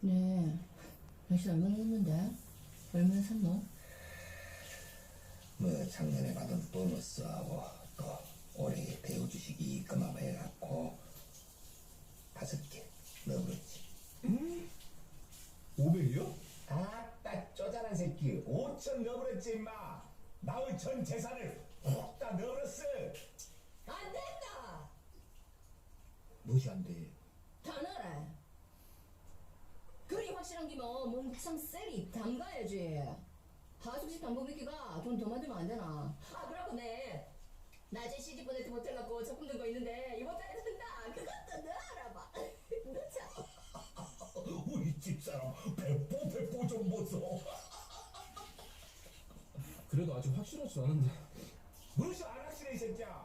네. 당신 얼마나 냈는데? 얼마나 샀노? 뭐 작년에 받은 보너스하고 또 올해 배우 주식 이익금하고 해갖고 다섯 개 넣어버렸지 500이요? 아따 쪼잔한 새끼 5천 넣어버렸지 임마 나의 전 재산을 훅다 넣어버렸어 안 된다! 무엇이 안돼 다 넣어라. 그리 확실한 기면 몸상 셀이 담가야지. 하숙집 담보비키가 돈 더 만들면 안 되나? 아, 그러고 네. 낮에 시집 보내지 못해 갖고 적금 든 거 있는데 이번 달에 든다. 그것도 넣어라 봐. 넣자. 우리 집사람 배포 배포 좀 보소 그래도 아직 확실하지 않은데 무엇이 안 확실해 이 새끼야